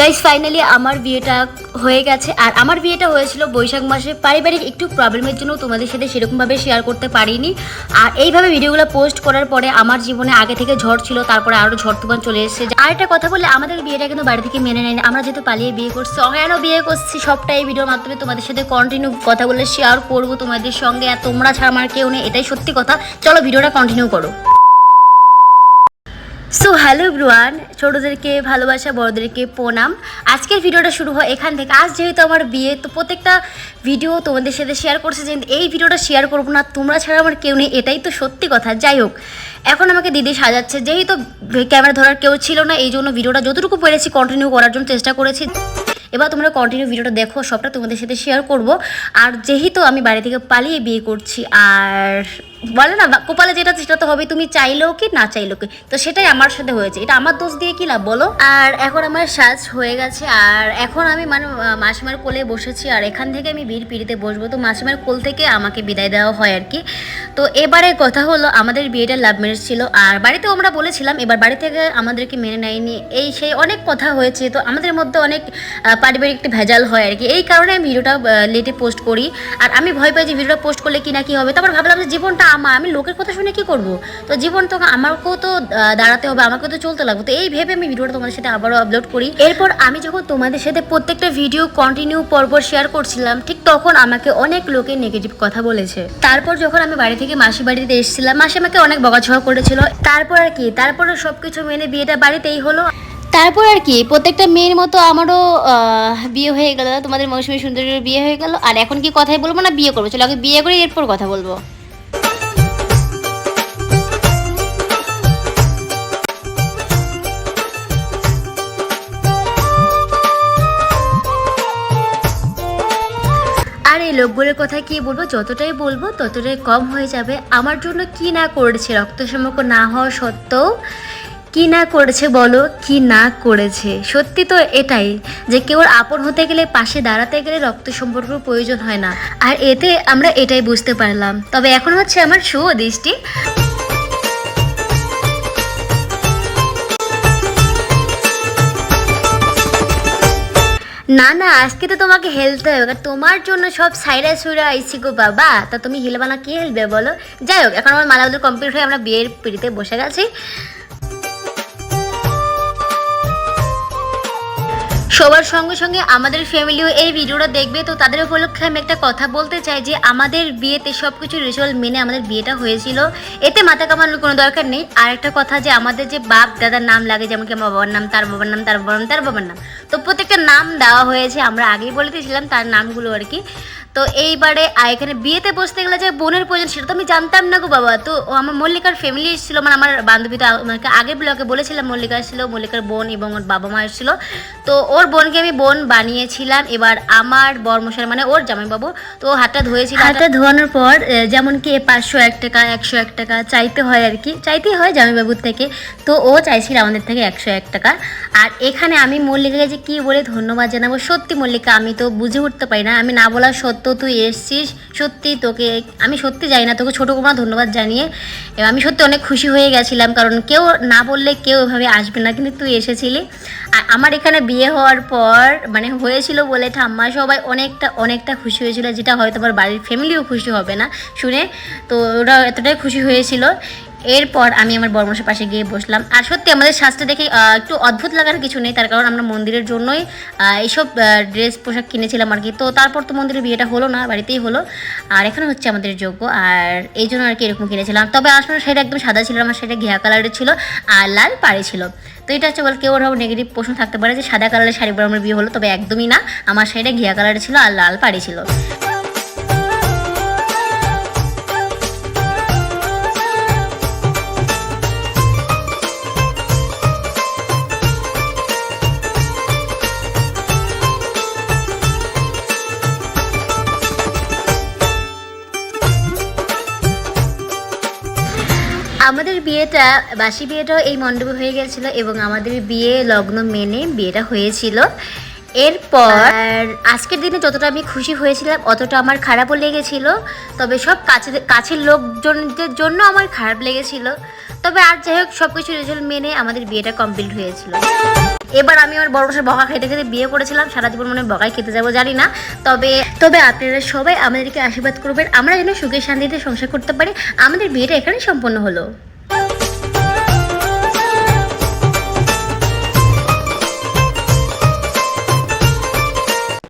Guys finally আমার বিয়েটা হয়ে গেছে। আর আমার বিয়েটা হয়েছিল বৈশাখ মাসে। পারিবারিক একটু প্রবলেমের জন্য তোমাদের সাথে সেরকমভাবে শেয়ার করতে পারিনি। আর এইভাবে ভিডিওগুলো পোস্ট করার পরে আমার জীবনে আগে থেকে ঝড় ছিল, তারপরে আরও ঝড় তুফান চলে এসেছে। আর একটা কথা বললে আমাদের বিয়েটা কিন্তু বাড়ি থেকে মেনে নেয়নি। আমরা যেহেতু পালিয়ে বিয়ে করছি কেন বিয়ে করছি সবটা এই ভিডিওর মাধ্যমে তোমাদের সাথে কন্টিনিউ কথা বলে শেয়ার করব তোমাদের সঙ্গে। আর তোমরা ছাড়া আমার কেউ নেই, এটাই সত্যি কথা। চলো ভিডিওটা কন্টিনিউ করো। সো হ্যালো ব্রুয়ান ছোটোদেরকে ভালোবাসা, বড়দেরকে প্রণাম। আজকের ভিডিওটা শুরু হয় এখান থেকে। আজ যেহেতু আমার বিয়ে, তো প্রত্যেকটা ভিডিও তোমাদের সাথে শেয়ার করছে। যে এই ভিডিওটা শেয়ার করব না, তোমরা ছাড়া আমার কেউ নেই, এটাই তো সত্যি কথা। যাই হোক, এখন আমাকে দিদি সাজাচ্ছে। যেহেতু ক্যামেরা ধরার কেউ ছিল না, এই জন্য ভিডিওটা যতটুকু পেরেছি কন্টিনিউ করার জন্য চেষ্টা করেছি। এবার তোমরা কন্টিনিউ ভিডিওটা দেখো, সবটা তোমাদের সাথে শেয়ার করব। আর যেহেতু আমি বাড়ি থেকে পালিয়ে বিয়ে করছি, আর বলে না কপালে যেটা সেটা তো হবে, তুমি চাইলেও কি না চাইলেও কি। তো সেটাই আমার সাথে হয়েছে। এটা আমার দোষ দিয়ে কি লাভ, বলো? আর এখন আমার সাজ হয়ে গেছে, আর এখন আমি মানে মাসিমার কোলে বসেছি, আর এখান থেকে আমি বীর পিড়িতে বসবো। তো মাসিমার কোল থেকে আমাকে বিদায় দেওয়া হয় আর কি। তো এবারে কথা হলো, আমাদের বিয়েটা লাভ ম্যারেজ ছিল, আর বাড়িতেও আমরা বলেছিলাম, এবার বাড়ি থেকে আমাদেরকে মেনে নেয়নি। এই সেই অনেক কথা হয়েছে, তো আমাদের মধ্যে অনেক পারিবারিক একটি ভেজাল হয় আর কি। এই কারণে আমি ভিডিওটা লেটে পোস্ট করি। আর আমি ভয় পাই যে, ভিডিওটা পোস্ট করলে কি না কি হবে। তারপর ভাবলাম যে, জীবনটা আমার আমি লোকের কথা শুনে কি করব? তো জীবন তো আমাকেও তো দাঁড়াতে হবে, আমাকেও তো চলতে লাগবে। তো এই ভেবে আমি ভিডিওটা তোমাদের সাথে আবারও আপলোড করি। এরপর আমি যখন তোমাদের সাথে প্রত্যেকটা ভিডিও কন্টিনিউ পরপর শেয়ার করছিলাম, ঠিক তখন আমাকে অনেক লোকে নেগেটিভ কথা বলেছে। তারপর যখন আমি বাড়ি থেকে মাসি বাড়িতে এসেছিলাম, মাসি আমাকে অনেক বকাঝকা করেছিল। তারপর আর কি, তারপরে সবকিছু মেনে বিয়েটা বাড়িতেই হলো। তারপর আর কি, প্রত্যেকটা মেয়ের মতো আমারও বিয়ে হয়ে গেল, তোমাদের মৌসুমী সুন্দরীর বিয়ে হয়ে গেল। আর এখন কি কথাই বলব না, বিয়ে করব। চলো আগে বিয়ে করে, এরপর কথা বলব। লোকগুলোর কথা কি বলব? যতটাই বলব, ততটাই কম হয়ে যাবে। আমার জন্য কি না করেছে? রক্ত সম্পর্ক না হওয়া সত্ত্বেও কি না করেছে বলো? কি না করেছে? সত্যি তো এটাই যে কেউ আপন হতে গেলে, পাশে দাঁড়াতে গেলে রক্ত সম্পর্ক প্রয়োজন হয় না। আর এতে আমরা এটাই বুঝতে পারলাম। তবে এখন হচ্ছে আমার শুভ দৃষ্টি। না না, আজকে তো তোমাকে হেলতে হবে তোমার জন্য সব সাইরা সুইরা আইছি গো বাবা। তা তুমি হিলবানা কে হেলবে বলো? যাই হোক, এখন আমার মালাবদল কমপ্লিট হয়ে আমরা বিয়ের পিড়িতে বসে গেছি। সবার সঙ্গে সঙ্গে আমাদের ফ্যামিলিও এই ভিডিওটা দেখবে। তো তাদের উপলক্ষে আমি একটা কথা বলতে চাই যে, আমাদের বিয়েতে সব কিছু রিচুয়াল মেনে আমাদের বিয়েটা হয়েছিল। এতে মাথা কামানোর কোনো দরকার নেই। আর একটা কথা যে, আমাদের যে বাপ, দাদার নাম লাগে, যেমন কি আমার বাবার নাম, তার বাবার নাম, তার বাবার নাম, তার বাবার নাম। তো প্রত্যেকটা নাম দেওয়া হয়েছে, আমরা আগেই বলে দিয়েছিলাম, তার নামগুলো আর কি। তো এইবারে আ, এখানে বিয়েতে বসতে গেলে যে বোনের প্রয়োজন সেটা তো আমি জানতাম না গো বাবা। তো ও আমার মল্লিকার ফ্যামিলি এসেছিল মানে আমার বান্ধবী তো আমাকে আগে ব্লগে বলেছিলাম মল্লিকা এসেছিল মল্লিকার বোন এবং ওর বাবা মা এসেছিল। তো ওর বোনকে আমি বোন বানিয়েছিলাম এবার আমার বর্মশাই মানে ওর জামাইবাবু তো হাতটা ধুয়েছিল। হাতটা ধোয়ানোর পর যেমন কি পাঁচশো এক টাকা একশো এক টাকা চাইতে হয় আর কি চাইতেই হয় জামাইবাবুর থেকে। তো ও চাইছিল আমাদের থেকে একশো এক টাকা। আর এখানে আমি মল্লিকাকে যে কী বলে ধন্যবাদ জানাব সত্যি মল্লিকা আমি তো বুঝে উঠতে পারি না আমি না বলা সত্ত্বেও তুই এসছিস। সত্যি তোকে, আমি সত্যি যাই না, তোকে ছোটো কোনো ধন্যবাদ জানিয়ে আমি সত্যি অনেক খুশি হয়ে গেছিলাম, কারণ কেউ না বললে কেউ এভাবে আসবে না, কিন্তু তুই এসেছিলি। আর আমার এখানে বিয়ে হওয়ার পর মানে হয়েছিল বলে ঠাম্মা, সবাই অনেকটা অনেকটা খুশি হয়েছিল, যেটা হয়তো আমার বাড়ির ফ্যামিলিও খুশি হবে না, শুনে। তো ওরা এতটাই খুশি হয়েছিল। এরপর আমি আমার বর্মশের পাশে গিয়ে বসলাম। আর সত্যি আমাদের সাজটা দেখে একটু অদ্ভুত লাগার কিছু নেই, তার কারণ আমরা মন্দিরের জন্যই এইসব ড্রেস পোশাক কিনেছিলাম আর কি। তো তারপর তো মন্দিরে বিয়েটা হলো না, বাড়িতেই হলো। আর এখানে হচ্ছে আমাদের যোগ্য আর এই জন্য আর কি এরকম কিনেছিলাম। তবে আসলে সেটা একদম সাদা ছিল, আমার সেটা ঘিয়া কালারের ছিল, আর লাল পাড়ি ছিল। তো এটা হচ্ছে বল, কেউ ওরাও নেগেটিভ প্রশ্ন থাকতে পারে যে সাদা কালারের শাড়ি পরে আমার বিয়ে হলো, তবে একদমই না। আমার শাড়িটা ঘিয়া কালারের ছিল আর লাল পাড়ি ছিল। আমাদের বিয়েটা, বাসি বিয়েটাও এই মণ্ডপে হয়ে গেছিল এবং আমাদের বিয়ে লগ্ন মেনে বিয়েটা হয়েছিল। এরপর আজকের দিনে যতটা আমি খুশি হয়েছিলাম, অতটা আমার খারাপও লেগেছিল। তবে সব কাছে কাছের লোকজনদের জন্য আমার খারাপ লেগেছিল। তবে আর যাই হোক সব কিছু রেজাল্ট মেনে আমাদের বিয়েটা কমপ্লিট হয়েছিল। এবার আমি আমার বড় বসে বকা খেতে খেতে বিয়ে করেছিলাম, সারা জীবন মনে বকাই খেতে যাব, জানি না। তবে তবে আপনারা সবাই আমাদেরকে আশীর্বাদ করবেন, আমরা যেন সুখে শান্তিতে সংসার করতে পারি। আমাদের বিয়েটা এখানে সম্পন্ন হলো।